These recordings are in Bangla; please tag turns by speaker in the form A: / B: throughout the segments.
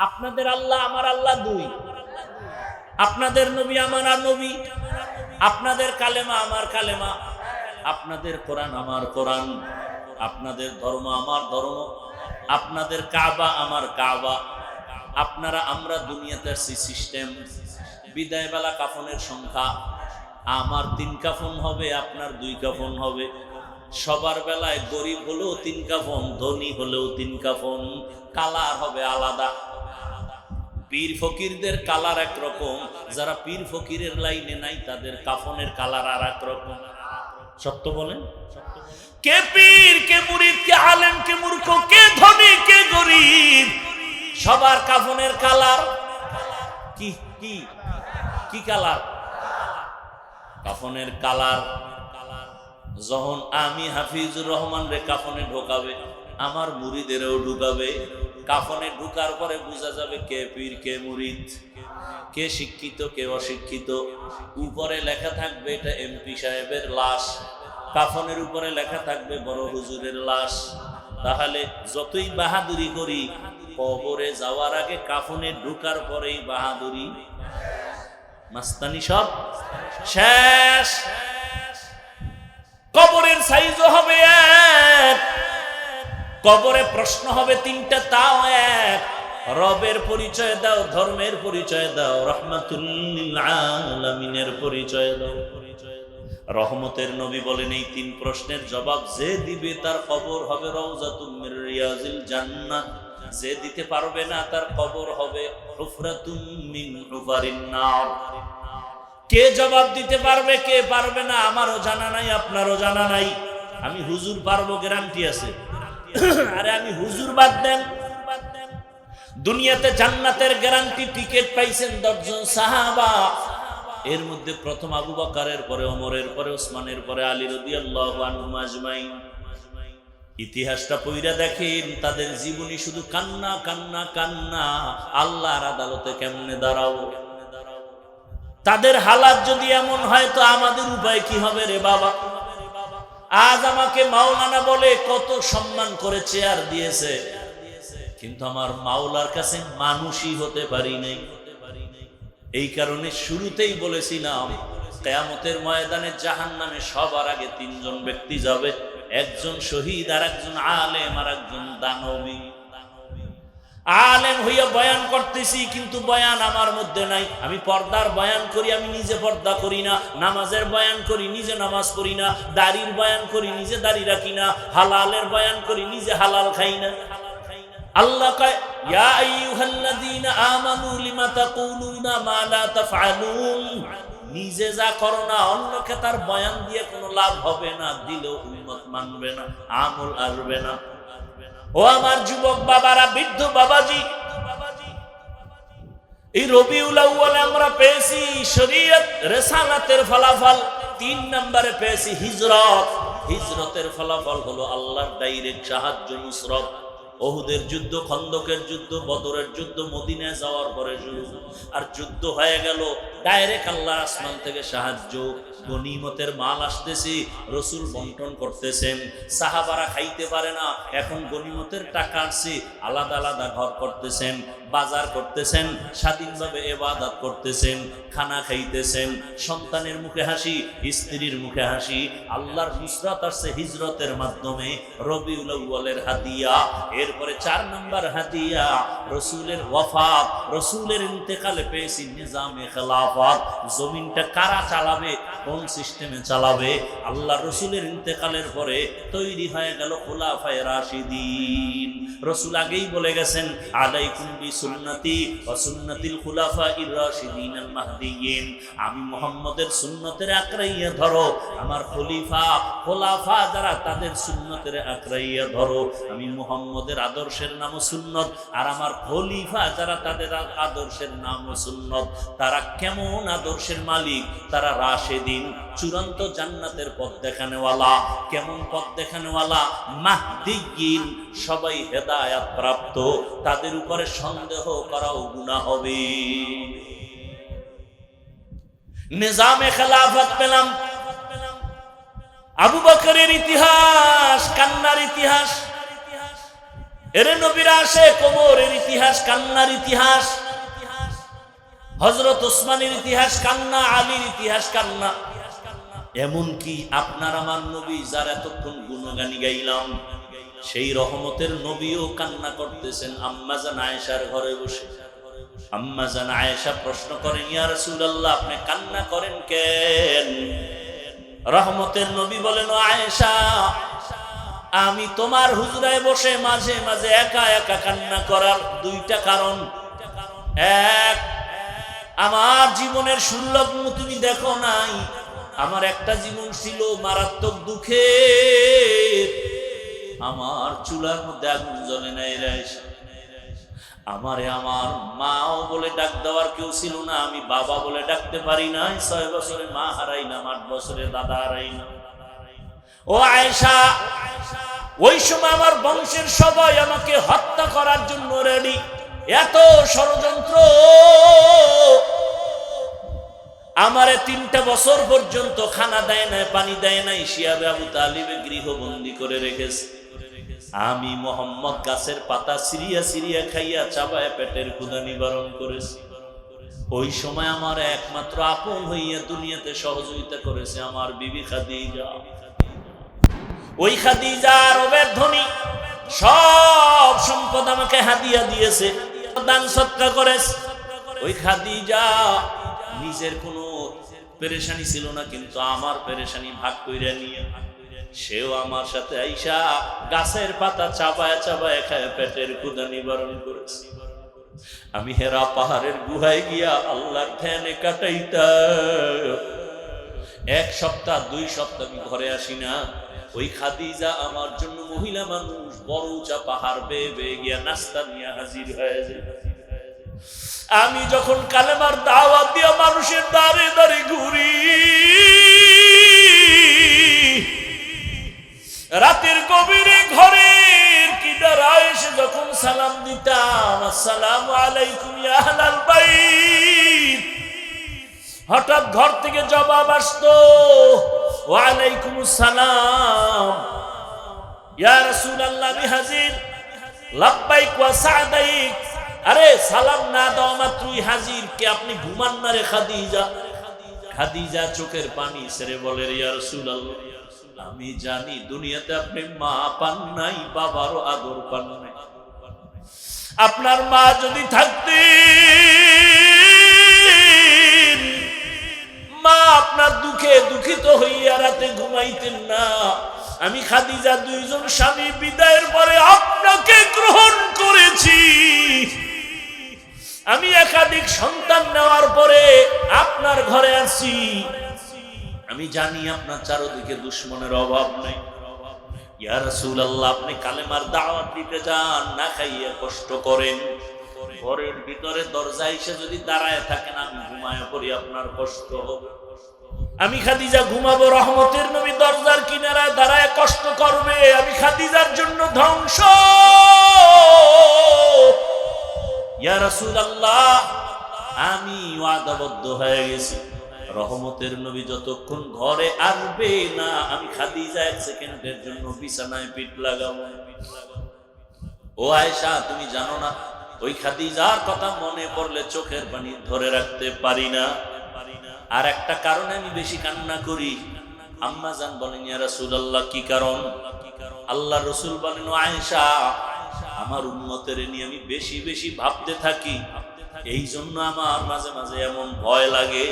A: আপনাদের আল্লাহ আমার আল্লাহ দুই। আপনাদের নবী আমার আর নবী। আপনাদের কালেমা আমার কালেমা। আপনাদের কোরআন আমার কোরআন। আপনাদের ধর্ম আমার ধর্ম। আপনাদের কাবা আমার কাবা। আপনারা, আমরা দুনিয়াতে আসছি সিস্টেম বিদায়বেলা কাফনের সংখ্যা। আমার তিন কাফন হবে, আপনার দুই কাফন হবে। সবার বেলায় গরিব হলেও তিন কাফন, ধনী হলেও তিন কাফন। কালার হবে আলাদা। পীর ফকিরদের কালার একরকম, যারা পীর ফকিরের লাইনে নাই, তাদের কাফনের কালার আর এক রকম সত্য বলেন? কে পীর, কে মুরিদ, কে আলেম, কে মূর্খ, কে ধনী, কে গরিব? সবার কাফনের কালার। কি কি কি কালার? কাফনের কালার। যখন আমি হাফিজুর রহমান রে কাফনে ঢোকাবে, আমার মুরিদেরও ঢুকাবে। কাফনে ঢুকার পরে বোঝা যাবে কে পীর, কে মুরিদ। কে শিক্ষিত, কে অশিক্ষিত। উপরে লেখা থাকবে এটা এমপি সাহেবের লাশ। কাফনের উপরে লেখা থাকবে বড় হুজুরের লাশ। তাহলে যতই বাহাদুরি করি, কবরে যাওয়ার আগে কাফনে ঢুকার পরেই বাহাদুরি। মাস্তানি সব শেষ। কবরের সাইজও হবে কবরে প্রশ্ন হবে তিনটা, তাও এক। রবের পরিচয় দাও, ধর্মের পরিচয় দাও, রহমাতুল্লিল আলামিনের পরিচয় দাও। রহমতের নবী বলেন এই তিন প্রশ্নের জবাব, যে দিবে তার কবর হবে জান্নাত যে দিতে পারবে না তার কবর হবে কে জবাব দিতে পারবে, কে পারবে না, আমারও জানা নাই, আপনারও জানা নাই। আমি হুজুর পারব, গ্যারান্টি আছে। আরে আমি হুজুর বাদ দেন। দুনিয়াতে জান্নাতের গ্যারান্টি টিকিট পাইছেন দশজন সাহাবা। এর মধ্যে প্রথম আবু বকারের পরে, ওমরের পরে, ওসমানের পরে, আলী আজমাইন। ইতিহাসটা পইরা দেখেন, তাদের জীবনী শুধু কান্না কান্না কান্না। আল্লাহর আদালতে কেমনে দাঁড়াও? তাদের হালাত যদি এমন হয়, তো আমাদের উপায় কি হবে রে বাবা? আজ আমাকে মাওলানা বলে কত সম্মান করে চেয়ার দিয়েছে। কিন্তু আমার মাওলার কাছে মানুষই হতে পারি নাই। এই কারণে শুরুতেই বলেছিলাম, কেয়ামতের ময়দানে জাহান নামে সবার আগে তিনজন ব্যক্তি যাবে, একজন শহীদ আর একজন আলেম আর একজন দানবী। আলেম হইয়া বয়ান করতেছি, কিন্তু বয়ান আমার মধ্যে নাই। আমি পর্দার বয়ান করি, আমি নিজে পর্দা করি না। নামাজের বয়ান করি, নিজে নামাজ পড়ি না। দাড়ির বয়ান করি, নিজে দাড়ি রাখি না। হালালের বয়ান করি, নিজে হালাল খাই না। আল্লাহ কয়, ইয়া আইয়ুহাল্লাযীনা আমানু লিমা তাকুলুনা মা লা তাফআলুন? নিজে যা করো না, অন্যকে তার বয়ান দিয়ে কোনো লাভ হবে না। দিলেও উম্মত মানবে না, আমল আসবে না। ও আমার যুবক বাবারা, বৃদ্ধ বাবাজি। এই রবিউল আউয়ালে আমরা পেয়েছি শরীয়ত রেসালাতের ফলাফল, তিন নম্বরে পেয়েছি হিজরত। হিজরতের ফলাফল হলো আল্লাহর ডাইরেক্ট সাহায্য, নুসরত। ওহুদের যুদ্ধ, খন্দকের যুদ্ধ, বদরের যুদ্ধ, মদিনায় যাওয়ার পরে আর যুদ্ধ হয়ে গেল ডাইরেক্ট আল্লাহ আসমান থেকে সাহায্য। গনিমতের মাল আসতেছে, রসুল বন্টন করতেছেন, সাহাবারা খাইতে পারে না, এখন গনিমতের টাকা আসছে, আলাদা আলাদা ঘর করতেছেন, বাজার করতেছেন, স্বাধীনভাবে এবাদাত করতেছেন, খানা খাইতেছেন, সন্তানের মুখে হাসি, স্ত্রীর মুখে হাসি, আল্লাহর নুসরাত আসছে হিজরতের মাধ্যমে, রবিউল হাদিয়া এরপরে চার নম্বর হাদিয়া রসুলের ওয়াফাত, রসুলের ইন্তেকালে পেয়েছি নিজামে খেলাফত। জমিনটা কারা চালাবে, কোন সিস্টেমে চালাবে? আল্লাহ রসুলের ইন্তেকালের পরে তৈরি হয়ে গেল খোলাফায় রাশিদিন। রসুল আগেই বলে গেছেন, আলাইকুম বি সুন্নতি ও সুন্নতিল খুলাফা ইর রাশিদিন আল মাহদিয়িন আমি মোহাম্মদের সুন্নতের আঁকড়াইয়া ধরো, আমার খলিফা, খোলাফা যারা তাদের সুন্নতের আঁকড়াইয়া ধরো। আমি মোহাম্মদের আদর্শের নাম সুন্নত, আর আমার খলিফা যারা তাদের আদর্শের নাম সুন্নত, তারা কেমন আদর্শের মালিক? তারা রাশেদিন, চূড়ান্ত জান্নাতের পথ দেখানেওয়ালা। কেমন পথ দেখানেওয়ালা? মাহদিয়িন সবাই হেদায়াত প্রাপ্ত তাদের উপরে সন্দেহ করাও গুণা হবে। নিজামে খেলাফত পেলাম। আবু বকরের ইতিহাস, কান্নার ইতিহাস। এরে নবীরা আসে কোমরের ইতিহাস, কান্নার ইতিহাস। হজরত ওসমানের ইতিহাস কান্না, আলীর ইতিহাস কান্না। এমনকি আপনার আমার নবী যার এতক্ষণ গুণগানি গাইলাম, সেই রহমতের নবীও কান্না করতেছেন। আম্মাজান আয়েশার ঘরে বসে। আম্মাজান আয়েশা প্রশ্ন করেন, ইয়া রাসূলুল্লাহ, আপনি কান্না করেন কেন? রহমতের নবী বলেন আয়েশা আমি তোমার হুজরায় বসে মাঝে মাঝে একা একা কান্না করার দুইটা কারণ। এক, আমার জীবনের সুলগ্ন তুমি দেখো নাই। আমার একটা জীবন ছিল মারাত্মক দুঃখে আমার চুলার মধ্যে আগুন জ্বলে নাই আমারে আমার মাও বলে ডাক দেওয়ার কেউ ছিল না, আমি বাবা বলে ডাকতে পারি নাই। ছয় বছরে মা হারাইলাম, আট বছরে দাদা হারাইলাম। ও আয়েশা, ওই সময় আমার বংশের সবাই আমাকে হত্যা করার জন্য রেডি এত ষড়যন্ত্র। আমারে তিনটা বছর পর্যন্ত খানা দেয় নাই, পানি দেয় নাই, শিয়াবে আবু তালিবে গৃহবন্দী করে রেখেছে। আমি মোহাম্মদ গাছের পাতা সিরিয়া সিরিয়া খাইয়া চাবায় পেটের ক্ষুদা নিবারণ করেছি। ওই সময় আমার একমাত্র আপন হইয়া দুনিয়াতে সহযোগিতা করেছে আমার বিবি খাদিজা। ওই খাদিজা রবের ধনী সব সম্পদ আমাকে হাদিয়া দিয়েছে। দান সৎকা করেছে ওই খাদিজা নিজের কোনো পেরেশানি ছিল না, কিন্তু আমার পেরেশানি ভাগ কইরা নিয়ে সেও আমার সাথে আইসা গাছের পাতা চাবায় চাবায় খায়, পেটের ক্ষুদা নিবারণ করেছে। আমি হেরা পাহাড়ের গুহায় গিয়া আল্লাহর ধ্যানে কাটাইতা সপ্তাহ, দুই সপ্তাহ আমি ঘরে আসি না। ওই খাদিজা আমার জন্য মহিলা মানুষ, বড় উঁচা পাহাড় বেয়ে বেয়ে গিয়া নাস্তা নিয়ে হাজির হয়ে যায়। আমি যখন কালেমার দাওয়াত দিয়া মানুষের দাঁড়ে দাঁড়ে ঘুরি, রাতের গভীরে ঘরের কিনারা এসে যখন সালাম দিতাম, আসসালাম আলাইকুম। হঠাৎ ঘর থেকে জবাব আসতো ওয়ালাইকুম সালাম ইয়া রাসূলুল্লাহ, আমি হাজির। লাব্বাইক ওয়া সাদাইক। আরে, সালাম না দাও মাত্রই হাজির। কে আপনি ঘুমান না রে খাদিজা? খাদিজা চোখের পানি ছেড়ে বলে রে ইয়া রাসূলুল্লাহ, আমি জানি দুনিয়াতে আপনি মা পান নাই, বাবারও আদর পান নাই। আপনার মা যদি থাকতেন মা, আপনার দুঃখে দুঃখিত হইয়া রাতে ঘুমাইতেন না। আমি খাদিজা দুইজন স্বামী, বিদায়ের পরে আপনাকে গ্রহণ করেছি। আমি একাধিক সন্তান নেওয়ার পরে আপনার ঘরে আছি আমি জানি আপনার চারোদিকে দুশ্মনের অভাব নেই। ইয়া রাসূলুল্লাহ, আপনি কালেমার দাওয়াত দিতে যান, না খাইয়া কষ্ট করেন। ঘরের ভিতরে দরজা এসে যদি দাঁড়ায় থাকেন, আমি ঘুমায় পড়ি, আপনার কষ্ট হবে। আমি খাদিজা ঘুমাবো, রহমতের নবী দরজার কিনারায় দাঁড়ায় কষ্ট করবে। আমি খাদিজার জন্য ধ্বংস। আমি ওয়াদাবদ্ধ হয়ে গেছি। রহমতের নবী যতক্ষণ ঘরে আসবে না, আমি খাদিজা এক সেকেন্ডের জন্য বিছানায় পিঠ লাগাবো। ও আয়েশা, তুমি জানো না ওই খাদিজার কথা মনে পড়লে চোখের পানি ধরে রাখতে পারি না। আর একটা কারণে আমি বেশি কান্না করি। আম্মা জান বলেন রাসূলুল্লাহ, কি কারণ? আল্লাহ রসুল বলেন, আয়েশা, আমার উন্মতের নিয়ে আমি বেশি বেশি ভাবতে থাকি। এই জন্য আমার মাঝে মাঝে এমন ভয় লাগে।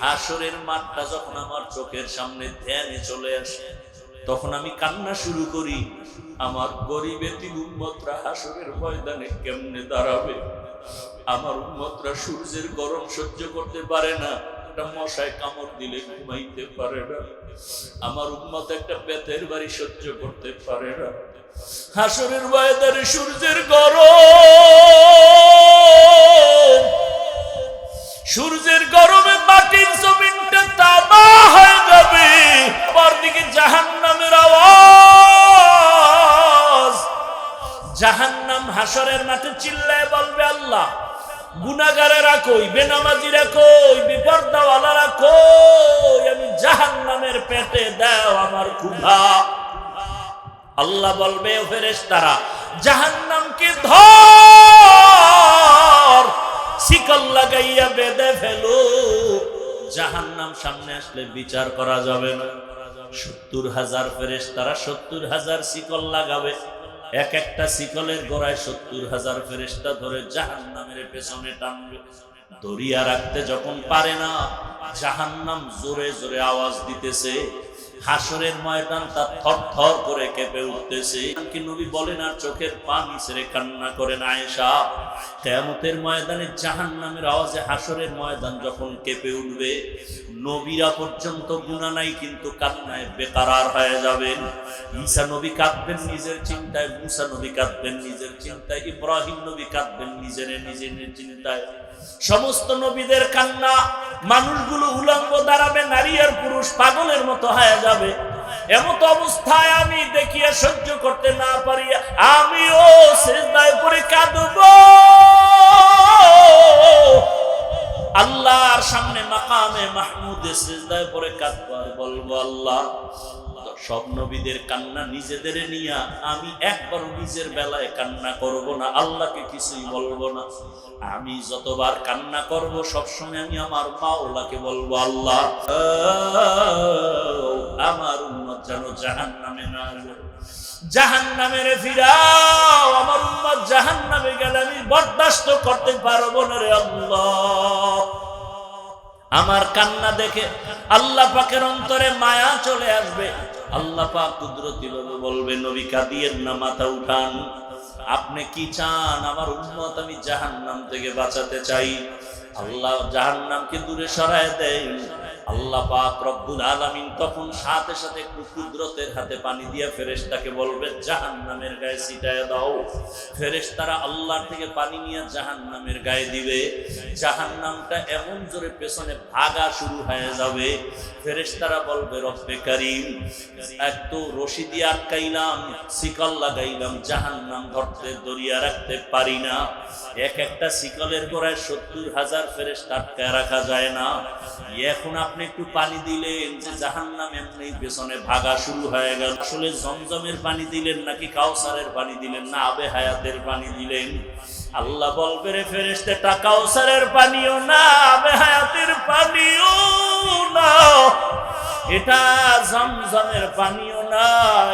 A: হাসরের মাঠটা যখন আমার চোখের সামনে ধ্যানে চলে আসে তখন আমি কান্না শুরু করি। আমার গরিবে তিন উন্মতরা হাসরের ময়দানে কেমনে দাঁড়াবে? আমার উন্মতরা সূর্যের গরম সহ্য করতে পারে না। মশায় কামড় দিলে ঘুমাইতে পারে না। আমার একটা বেতের বাড়ি সহ্য করতে পারে না। ময়দানে সূর্যের গরম। সূর্যের গরমে মাটির জমিনটা তামা হয়ে। যাবে দিকে জাহান নামের আওয়াজ। জাহান নাম হাসরের মাঠে চিল্লায় বলবে আল্লাহ গুনাগারেরা কই, বেনামাজিরা কই, বিপর্দাওয়ালারা কই, আমি জাহান পেটে দাও আমার ক্ষুধা। আল্লাহ বলবে, ও ফেরেশতারা, জাহান্নামকে ধর, শিকল লাগাইয়া বেঁধে ফেলো। জাহান্নাম সামনে আসলে বিচার করা যাবে না। সত্তর হাজার ফেরেস তারা সত্তর হাজার শিকল লাগাবে। এক একটা শিকলের গোড়ায় সত্তর হাজার ফেরেস্তা ধরে জাহান নামের পেছনে টানবে। দরিয়া রাখতে যখন পারে না, জাহান্নাম জোরে জোরে আওয়াজ দিতেছে হাসরের ময়দান তা থর থর করে কেঁপে উঠতেছে। কি নবী বলেন, আর চোখের পানি ছেড়ে কান্না করেন আয়েশা। কেয়ামতের ময়দানে জাহান্নামের আওয়াজে হাসরের ময়দান যখন কেঁপে উঠবে, নবীরা পর্যন্ত গুণা নাই, কিন্তু কান্নায় বেকারার হয়ে যাবেন ঈসা নবী কাঁদবেন নিজের চিন্তায়, মুসা নবী কাঁদবেন নিজের চিন্তায়, ইব্রাহিম নবী কাঁদবেন নিজের নিজের চিন্তায়। সমস্ত নবীদের কান্না, মানুষগুলো উলঙ্গ দাঁড়াবে, নারী আর পুরুষ পাগলের মতো হয়ে যাবে। এমত অবস্থায় আমি দেখিয়া সহ্য করতে না পারি আমিও শেষদায় পরে কাঁদব। আল্লাহর সামনে মাকামে মাহমুদে শেষদায় পরে কাঁদবো আর বলব, আল্লাহ, সব নবীদের কান্না নিজেদের নিয়া আমি একবার নিজের বেলায় কান্না করব না, আল্লাহকে কিছুই বলব না। আমি যতবার কান্না করব, সবসময় আমি আমার মাওলাকে বলব, আল্লাহ আমার উন্মত যেন জাহান নামে না জাহান নামের ফিরাও আমার উন্মত জাহান নামে গেলে আমি বরদাস্ত করতে পারব না রে আল্লাহ। আমার কান্না দেখে আল্লাহ পাকের অন্তরে মায়া চলে আসবে। আল্লাহ পাক কুদরতি ভাবে বলবে, নবী কাদিয়ের না, মাথা উঠান। আপনি কি চান আমার উন্মত আমি জাহান্নাম থেকে বাঁচাতে চাই? আল্লাহ জাহান্নামকে দূরে সরায় দেয় আল্লাহ পাক রব্বুল আলামিন তখন সাথে সাথে কুদরতের হাতে পানি দিয়া ফেরেশতাকে বলবে, জাহান্নামের গায়ে ছিটায় দাও। ফেরেশতারা আল্লাহর থেকে পানি নিয়ে জাহান্নামের গায়ে দিবে। জাহান্নামটা এমন জোরে পেছনে ভাগা শুরু হয়ে যাবে। ফেরেশতারা বলবে, রব্বে কারিম, এক তো রশি দিয়ে আটকাইলাম শিকল লাগাইলাম জাহান্নাম ধরতে, দরিয়া রাখতে পারি না। এক একটা শিকলের গোড়ায় সত্তর হাজার ফেরেশতা আটকায় রাখা যায় না। এখন আপনি একটু পানি দিলেন যে জাহান জাহান্নাম এমনি পেছনে ভাগা শুরু হয়ে গেল। আসলে জমজমের পানি দিলেন নাকি কাউসারের পানি দিলেন? না, আবে হায়াতের পানি দিলেন। আল্লাহ বলবে, রে ফেরেশতাটা, কাউসারের পানিও না, আবে হায়াতের পানিও না। এটা জমজমের পানিও না।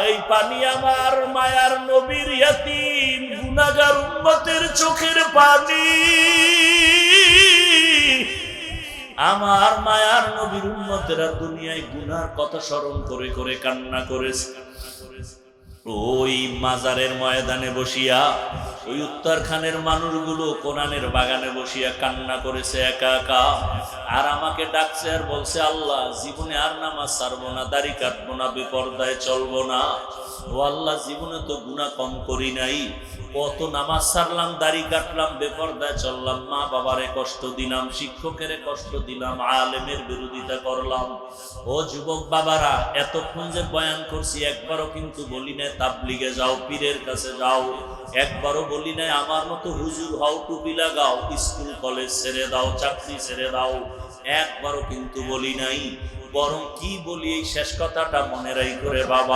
A: এই পানি আমার মায়ার নবীর ইয়াতিম গুনাগার উম্মতের চোখের পানি। আমার মায়ার নবীর উন্মতেরা দুনিয়ায় গুনার কথা স্মরণ করে করে কান্না করেছে। ওই মাজারের ময়দানে বসিয়া, ওই উত্তরখানের মানুষগুলো কোরআনের বাগানে বসিয়া কান্না করেছে একা একা। আর আমাকে ডাকছে আর বলছে, আল্লাহ, জীবনে আর নামাজ ছাড়বো না, দাড়ি কাটবো না বিপর্দায় চলবো না। আল্লাহ, জীবনে তো গুণা কম করি নাই। কত নামাজ ছাড়লাম দাড়ি কাটলাম, বেপর্দায় চললাম, মা বাবারে কষ্ট দিলাম, শিক্ষকের কষ্ট দিলাম, আলেমের বিরোধিতা করলাম। ও যুবক বাবারা, এতক্ষণ যে বয়ান করছি, একবারও কিন্তু বলি না তাবলিগে যাও, পীরের কাছে যাও। একবারও বলি নাই, আমার মতো হুজুর হও, টুপি লাগাও, স্কুল, কলেজ ছেড়ে দাও, চাকরি ছেড়ে দাও। একবারও কিন্তু বলি নাই। বরং কি বলি এই শেষ কথাটা মনে রাই করে বাবা।